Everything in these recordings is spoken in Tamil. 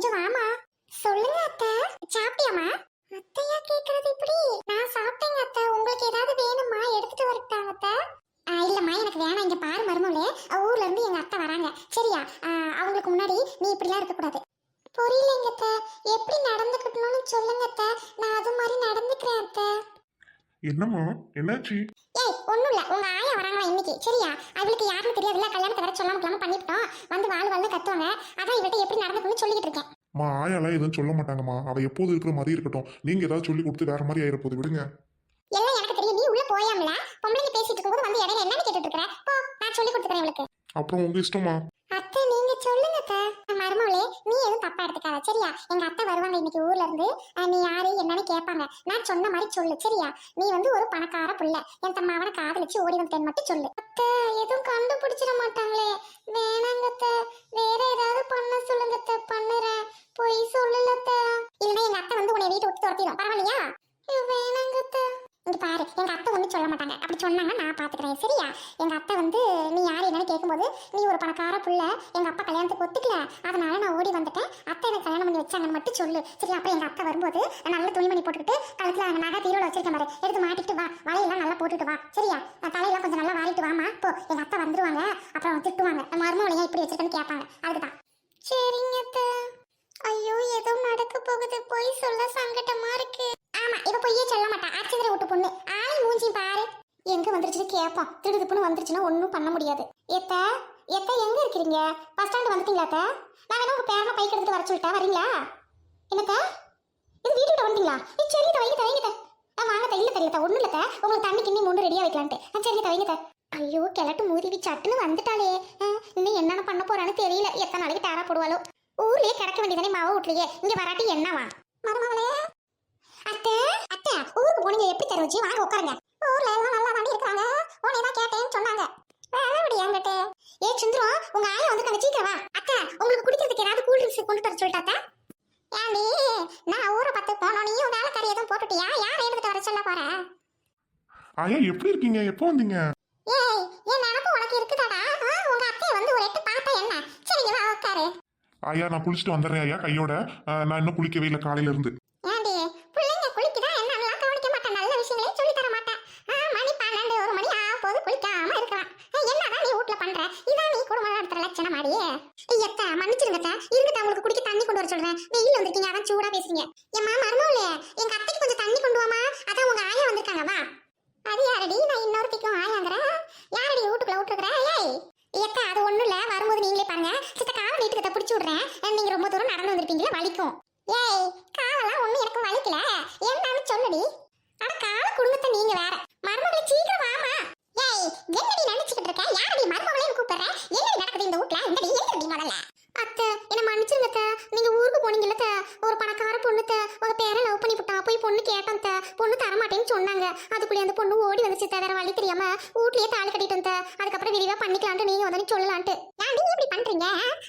கொஞ்சம் வாமா சொல்லுங்க அத்தை. சாப்பிட்டியாமா அத்தையா கேக்குறது இப்படி? நான் சாப்பிட்டேங்க அத்தை. உங்களுக்கு ஏதாவது வேணுமா எடுத்துட்டு வரட்டாங்க அத்தை. இல்லம்மா எனக்கு வேணாம். இங்க பாரு அஹ், ஊர்ல இருந்து எங்க அத்தை வராங்க. சரியா? அவங்களுக்கு முன்னாடி நீ இப்படிலாம் இருக்க கூடாது புரியலைங்க அத்தை. எப்படி நடந்துக்கணும்னு சொல்லுங்க அத்தை. நான் அது மாதிரி நடந்துக்கிறேன் அத்தை. என்னம்மா? என்னாச்சு? ஏய் ஒண்ணும் இல்ல. உங்க ஆயா வராங்களா இன்னைக்கு? சரியா? அவளுக்கு யாருன்னு தெரியாதுல்ல கல்யாணத்தை வர சொல்லாம கிளாம பண்ணிவிட்டோம் வந்து வாழ் வாழ்னு கத்துவாங்க. அதான் இவட்ட எப்படி நடந்துக்கணும்னு சொல்லிட்டு இருக்கேன். மா ஆயாலாம் எதுவும் சொல்ல மாட்டாங்கம்மா. அவ எப்போது இருக்கிற மாதிரி இருக்கட்டும். நீங்க ஏதாவது சொல்லி கொடுத்து வேற மாதிரி ஆயிர போது விடுங்க. எல்லாம் எனக்கு தெரியும் நீ உள்ள போயாமல? பொம்பளைங்க பேசிட்டு இருக்கும்போது வந்து இடையில என்னன்னு கேட்டுட்டு இருக்கிற? போ நான் சொல்லி கொடுத்துக்கிறேன் இவளுக்கு. அப்புறம் உங்க இஷ்டமா அத்தை நீங்க சொல்லுங்க அத்தை. மருமவளே நீ எதுவும் தப்பா எடுத்துக்காத சரியா? எங்க அத்தை வருவாங்க இன்னைக்கு ஊர்ல இருந்து. நீ யாரு என்னன்னு கேட்பாங்க. நான் சொன்ன மாதிரி சொல்லு சரியா? நீ வந்து ஒரு பணக்கார புள்ள. என் தம்மாவனை காதலிச்சு ஓடி வந்தேன் மட்டும் சொல்லு. அத்தை எதுவும் கண்டுபிடிச்சிட மாட்டாங்களே. வேணாங்க அத்தை. வேற ஏதாவது பண்ண சொல்லுங்க அத்தை. பண்ணுறேன் துரத்திடும் பரவாயில்லையா? இங்க பாரு எங்க அத்தை ஒண்ணு சொல்ல மாட்டாங்க. அப்படி சொன்னாங்க நான் பாத்துக்கிறேன். சரியா? எங்க அத்தை வந்து நீ யாரு என்னன்னு கேட்கும்போது நீ ஒரு பணக்கார புள்ள எங்க அப்பா கல்யாணத்துக்கு ஒத்துக்கல. அதனால நான் ஓடி வந்துட்டேன். அத்தை எனக்கு கல்யாணம் பண்ணி வச்சாங்கன்னு மட்டும் சொல்லு. சரி அப்புறம் எங்க அத்தை வரும்போது நல்ல துணிமணி போட்டுக்கிட்டு கழுத்துல அந்த நகை தீரோட வச்சிருக்கேன் பாரு. எடுத்து மாட்டிட்டு வா. வலையெல்லாம் நல்லா போட்டுட்டு வா. சரியா? தலையெல்லாம் கொஞ்சம் நல்லா வாரிட்டு வாமா போ. எங்க அத்தை வந்துருவாங்க. அப்புறம் திட்டுவாங்க. மருமகளையா இப்படி வச்சிருக்கேன்னு கேட்பாங்க அதுதான் சரிங்க அத்தை ஐயோ ஏதோ நடக்க போகுது பொய் சொல்ல சங்கடமா இருக்கு. ஆமா இவ பொய்யே சொல்ல மாட்டா. அச்சந்திர விட்டு பொண்ணு. ஆளை மூஞ்சி பாரு. எங்க வந்துருச்சுன்னு கேட்போம் திடுதுப்புன்னு வந்துருச்சுன்னா ஒன்றும் பண்ண முடியாது. எத்த எத்த எங்க இருக்கிறீங்க? பஸ் ஸ்டாண்ட் வந்துட்டீங்களா அத்த? நான் வேணா உங்க பேரனை பைக் எடுத்து வர சொல்லிட்டேன். வரீங்களா? என்னத்த? இது வீட்டு வந்துட்டீங்களா? நீ சரி வைங்க வைங்க ஆ வாங்க இல்ல தெரியல ஒன்றும் இல்லத்த உங்களுக்கு தண்ணி கிண்ணி மூணு ரெடியா வைக்கலான்ட்டு ஆ சரி வைங்க ஐயோ கிழட்டு மூதிவி சட்டுன்னு வந்துட்டாளே. இன்னும் என்னென்ன பண்ண போறான்னு தெரியல. எத்தனை நாளைக்கு டேரா போடுவாளோ. ஊர்லயே கிடக்க வேண்டியதானே மாவு வீட்லயே. இங்க வராட்டி என்னவா? மருமகளே. அத்தை அத்தை ஊருக்கு போனீங்க. எப்படி தெரிஞ்சு வாங்க உட்காருங்க. ஊர்ல எல்லாம் நல்லா தாண்டி இருக்காங்க. உன்னை தான் கேட்டேன்னு சொன்னாங்க. வேலைபடி என்கிட்ட. ஏ சுந்தரம் உங்க ஆயா வந்து சீக்கிரம் வா. அத்தை உங்களுக்கு குடிக்கிறதுக்கு ஏதாவது கூல் ட்ரிங்க்ஸ் கொண்டு வர சொல்லிட்டாத்தா ஏண்டி நான் ஊரை பார்த்து போனோம். நீயும் வேலைக்காரி எதுவும் போட்டுட்டியா? யார் எடுத்துட்டு வர சொல்ல போற? ஆயா எப்படி இருக்கீங்க? எப்போ வந்தீங்க? ஏய் என் நினப்பு உனக்கு இருக்குதாடா? உங்க அத்தையை வந்து ஒரு எட்டு பார்த்தா என்ன? சரிங்க வா உட்காரு. ஐயா நான் குளிச்சுட்டு வந்துடுறேன் ஐயா. கையோட நான் இன்னும் குளிக்கவே இல்லை காலையில இருந்து பிள்ளைங்க கவனிக்க மாட்டேன். நல்ல தர ஒரு குளிக்காம பண்ற? இதான் நீ மாடியே உங்களுக்கு குடிக்க தண்ணி கொண்டு வர சூடா எங்க தண்ணி கொண்டு அதான் உங்க ஆயா அது யாரடி? நான் இன்னொருத்திக்கும் ஆயாங்கிறேன். யாரடி வீட்டுக்குள்ள விட்டுருக்குற? ஏய் ஏக்கா அது ஒண்ணும் இல்ல. வரும்போது நீங்களே பாருங்க. சித்த காலை நீட்டுக்கத்தை பிடிச்சி விடுறேன். நீங்க ரொம்ப தூரம் நடந்து வந்திருப்பீங்களா? வலிக்கும். ஏய் காலெல்லாம் ஒண்ணு எனக்கு வலிக்கல. என்னன்னு சொல்லுடி. அட கால குடும்பத்தை நீங்க வேற. மருமகளை சீக்கிரம் வாமா. ஏய் என்னடி நினைச்சுக்கிட்டு இருக்க? யாரடி மருமகளையும் கூப்பிடுற? என்னடி நடக்குது இந்த வீட்ல என்னடி என்னடி முதல்ல? அத்தை என்ன மன்னிச்சிருங்க அத்தை நீங்க ஊருக்கு போனீங்கல்ல அத்தை ஒரு பணக்கார பொண்ணு அத்தை உங்க பேரை லவ் பண்ணி போய் பொண்ணு கேட்டோம் அத்தை பொண்ணு தர மாட்டேன்னு சொன்னாங்க. அதுக்குள்ளே அந்த பொண்ணு ஓடி வந்துச்சு அத்தை, வேற வழி தெரியாம வீட்லயே தாலி கட்டிட்டு அத்தை அதுக்கப்புறம் விரிவா பண்ணிக்கலான்ட்டு நீங்க வந்து சொல்லலான்ட்டு. ஏன் நீங்க இப்படி பண்றீங்க?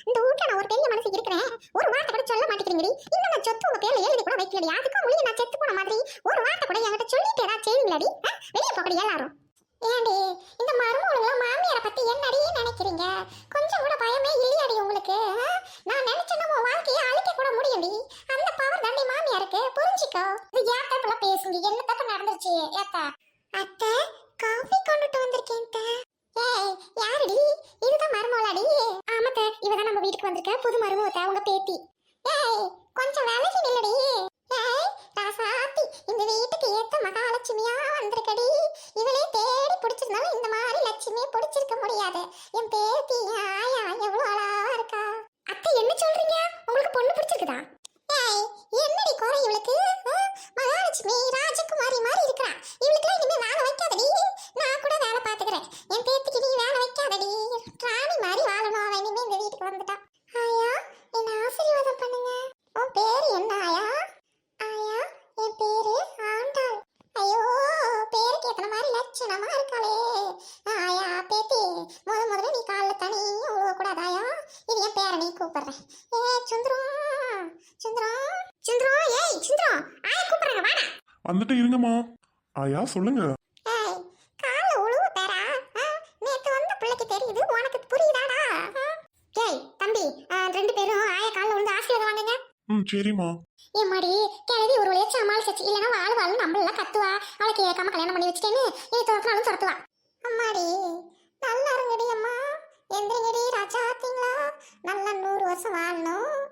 இந்த வீட்டுல நான் ஒரு பெரிய மனசு இருக்கிறேன். ஒரு வார்த்தை கூட சொல்ல மாட்டேங்கிறீங்கடி. இன்னும் நான் சொத்து உங்க பேர்ல எழுதி கூட வைக்கலடி. அதுக்கும் முடிய நான் செத்து போன மாதிரி ஒரு வார்த்தை கூட என்கிட்ட சொல்லிட்டு ஏதாவது செய்வீங்களாடி? வெளியே போகடி எல்லாரும். ஏண்டி இந்த மருமகளும் மாமியாரை பத்தி என்னடி நினைக்கிறீங்க? கொஞ்சம் கூட பயமே இல்லையாடி உங்களுக்கு? நான் நினைச்சேன்னா உன் வாழ்க்கையை அழிக்க கூட முடியும்டி. அந்த பவர் தாண்டி மாமியாருக்கு. புரிஞ்சிக்கோ. பேசுங்க. என்ன தப்பு நடந்துருச்சு? ஏத்தா. அத்தை காஃபி கொண்டுட்டு வந்திருக்கேன் ஏய் யாருடி? இதுதான் மருமகளாடி. ஆமாத்த இவதான் நம்ம வீட்டுக்கு வந்திருக்க. புது மருமகத்தை உங்க பேத்தி. ஏய் கொஞ்சம் விலகி நில்லடி ஏய் ராசாத்தி இந்த வீட்டுக்கு ஏத்த மகாலட்சுமியா வந்திருக்கடி இவளே தேடி பிடிச்சிருந்தாலும் இந்த மாதிரி லட்சுமியை பிடிச்சிருக்க முடியாது என் பேத்தி என் ஆயா எவ்வளவு அழகா இருக்கா அத்தை என்ன சொல்றீங்க உங்களுக்கு பொண்ணு பிடிச்சிருக்குதா ஏய் என்னடி குறை இவளுக்கு ஆ? மகாலட்சுமி ராஜகுமாரி மாதிரி இருக்கா இவளுக்குலாம் இனிமே வேலை வைக்காதடி நான் கூட வேலை பார்த்துக்கிறேன் என் பேத்திக்கு நீ வேலை வைக்காதடி ராணி மாதிரி வாழணும் அவன் இனிமே இந்த வீட்டுக்கு வந்துட்டா ஆயா என்ன ஆசீர்வாதம் பண்ணுங்க உன் பேர் என்ன ஆயா ஆயா என் பேரு ஆண்டாள் ஐயோ பேருக்கு ஏத்தன மாதிரி லட்சணமா இருக்காளே ஆயா பேத்தி முத முதல்ல நீ காலில் தனி உழுவ கூடாது ஆயா இது என் பேரை நீ கூப்பிடுறேன் ஏ சுந்தரம் சுந்தரம் சுந்தரம் ஏய் சுந்தரம் ஆயா கூப்பிடுறாங்க வாடா வந்துட்டு இருங்கம்மா ஆயா சொல்லுங்க ஏய் காலில் உழுவ பேரா ஆ, நேத்து வந்த பிள்ளைக்கு தெரியுது உனக்கு புரியுதாடா ஆ? ஏய் தம்பி ஆ, ரெண்டு பேரும் ஆயா காலில் விழுந்து ஆசீர்வாதம் வாங்குங்க. ம் சரிம்மா. எம்மாடி கிளவி ஒரு வழியா சமாளிச்சாச்சு இல்லைன்னா வாழ் வாழ் நம்மள கத்துவா. அவளை கேட்காம கல்யாணம் பண்ணி வச்சுட்டேன்னு நீ துரத்தினாலும் துரத்துவா. அம்மாடி நல்லா இருங்கடி அம்மா. எந்திரிங்கடி ராஜா ஆத்தீங்களா நல்லா நூறு வருஷம் வாழணும்.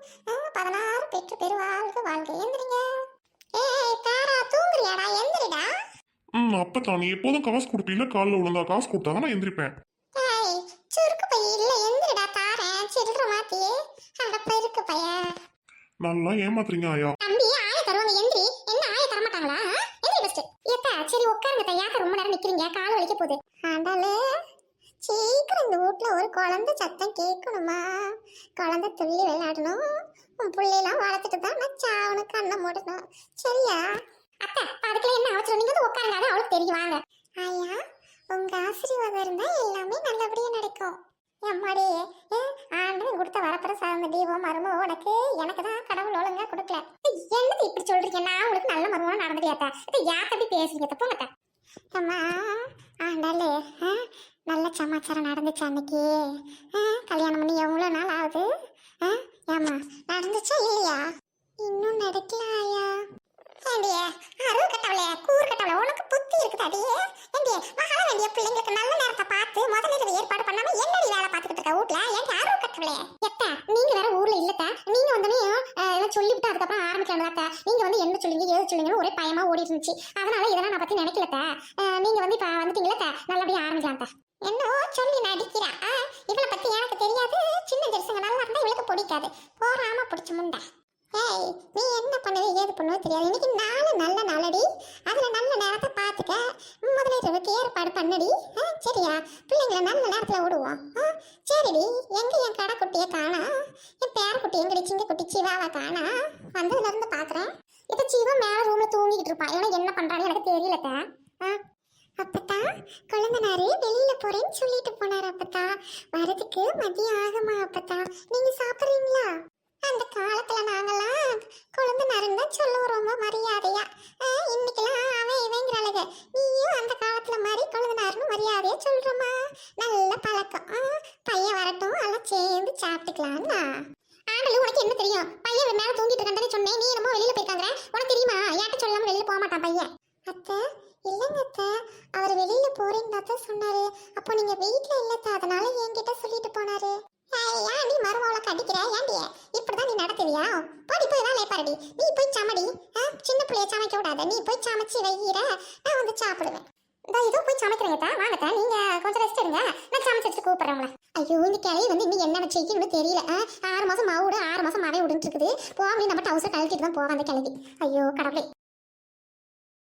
பதினாறு பெற்று வாழ்க. எந்திரிங்க. ம் அப்பதான் நீ எப்போதும் காசு கொடுப்பீல்ல காலில் விழுந்தா காசு கொடுத்தா தான் நான் எந்திரிப்பேன். ஏய் சுருக்கு பை இல்ல எந்திரிடா தாரேன் சில்லற மாத்தி. அட பெருக்கு பையன் நல்லா ஏமாத்துறீங்க ஆயா. தம்பி ஆய தருவாங்க எந்திரி. என்ன ஆய தர மாட்டாங்களா ஆ? எந்திரி ஃபர்ஸ்ட் ஏத்தா சரி உட்காருங்க தா யாக்க ரொம்ப நேரம் நிக்கிறீங்க கால் வலிக்க போகுது. ஆண்டாளே சீக்கிரம் இந்த வீட்ல ஒரு குழந்தை சத்தம் கேட்கணுமா? குழந்தை துள்ளி விளையாடணும். உன் பிள்ளையெல்லாம் வளர்த்துட்டு தான் நான் சாவனுக்கு கண்ணை மூடணும். சரியா? அவசரம் அவளுக்கு தெரியுவாங்க. ஐயா உங்க ஆசீர்வாதம் இருந்தா எல்லாமே நல்லபடியா நடக்கும். எம்மாடி ஏ, ஆண்டவன் கொடுத்த வரப்பிற சார்ந்த தீபம் மருமோ உனக்கு எனக்கு தான் கடவுள் ஒழுங்கா கொடுக்கல. என்னது இப்படி சொல்றீங்க? நான் உங்களுக்கு நல்ல மருமம் நடந்துக்கலையாத்தா இது யாத்த பேசுறீங்க? தப்போங்கத்த அம்மா ஆண்டாளு நல்ல சமாச்சாரம் நடந்துச்சு அன்னைக்கு. கல்யாணம் பண்ணி எவ்வளோ நாள் ஆகுது? ஆ, ஏம்மா நடந்துச்சா இல்லையா? இன்னும் நடக்கல ஆயா. ஏண்டியே அருள் கட்டவளே கூறு கட்டவளே உனக்கு புத்தி இருக்குது அடியே. ஏண்டியே மகள வேண்டிய பிள்ளைங்களுக்கு நல்ல நேரத்தை பார்த்து முதலிரவு ஏற்பாடு பண்ணாம என்னடி வேலை பார்த்துக்கிட்டு இருக்க வீட்ல? ஏண்டி அருள் கட்டவளே? எத்த நீங்க வேற ஊர்ல இல்லத்த? நீங்க வந்தனே எல்லாம் சொல்லிவிட்டு அதுக்கப்புறம் ஆரம்பிக்கலாம்லத்த நீங்க வந்து என்ன சொல்லுங்க ஏது சொல்லுங்கன்னு ஒரே பயமா ஓடி இருந்துச்சு. அதனால இதெல்லாம் நான் பத்தி நினைக்கலத்த? நீங்க வந்து இப்ப வந்துட்டீங்களா நல்லபடியா ஆரம்பிக்கலாம் என்னோ சொல்லி நடிக்கிறா. இவளை பத்தி எனக்கு தெரியாது. சின்ன ஜெருசுங்க நல்லா இருந்தா இவளுக்கு பிடிக்காது. போராம பிடிச்ச முண்டா. ஏய் நீ என்ன பண்ணுவ ஏது பண்ணுவ தெரியாது. இன்னைக்கு நாலு நல்ல நாளடி. அதில் நல்ல நேரத்தை பார்த்துக்க முதலீட்டுக்கு ஏற்பாடு பண்ணடி. ஆ, சரியா? பிள்ளைங்களை நல்ல நேரத்தில் விடுவோம். ஆ, சரிடி. எங்கே என் கடை குட்டியை காணா? என் பேரக்குட்டி எங்கடி? சிங்க குட்டி சிவாவை காணா? வந்ததுலேருந்து பார்க்குறேன் பாக்குறேன் சிவா மேலே ரூமில் தூங்கிட்டு இருப்பான் ஏன்னா என்ன பண்ணுறான்னு எனக்கு ஆ அப்பதான் குழந்தனாரு வெளியில போறேன்னு சொல்லிட்டு போனார் அப்பத்தா. வரதுக்கு மதியம் ஆகுமா அப்பத்தா? நீங்க சாப்பிட்றீங்களா? அந்த காலத்துல நாங்கெல்லாம் குழந்தைனாருன்னு தான் சொல்லுவோம் ரொம்ப மரியாதையா. ஆ, இன்னைக்கெல்லாம் அவன் இவங்கிறாளுங்க நீயும் அந்த காலத்துல மாதிரி குழந்தைனாருன்னு மரியாதையா சொல்றமா நல்ல பழக்கம். ஆ, பையன் வரட்டும் எல்லாம் சேர்ந்து சாப்பிட்டுக்கலாம்னா ஆடலு உனக்கு என்ன தெரியும்? பையன் மேல தூங்கிட்டு இருக்கான்னு சொன்னேன். நீ என்னமோ வெளியில போயிருக்காங்க உனக்கு தெரியுமா? யார்கிட்ட சொல்லாம வெளியில போக மாட்டான் பையன். அத்தை இல்லைங்க அத்தை. அவர் வெளியில போறேன்னு தான் சொன்னாரு. அப்போ நீங்க வீட்டுல இல்லத்த அதனால என்கிட்ட சொல்லிட்டு போனாரு. ஏன் நீ மருமவளை கடிக்கிற? ஏன்டி இப்படிதான் நீ நடத்துவியா போடி போய் வேலையை பாருடி. நீ போய் சமடி. சின்ன பிள்ளைய சமைக்க விடாத. நீ போய் சமைச்சு வைக்கிற நான் வந்து சாப்பிடுவேன். இதோ இதோ போய் சமைக்கிறேங்கத்தா வாங்கத்தா நீங்க கொஞ்சம் ரெஸ்ட் எடுங்க. நான் சமைச்சு வச்சு கூப்பிட்றேன் ஐயோ இந்த கிளவி வந்து இன்னும் என்ன செய்யணும்னு தெரியல. ஆறு மாசம் மாவு விடு. ஆறு மாசம் மாவே விடுன்னு இருக்குது. போக நம்ம டவுசர் கழட்டிட்டு தான் போவேன் அந்த கிளவி. ஐயோ கடவுளே.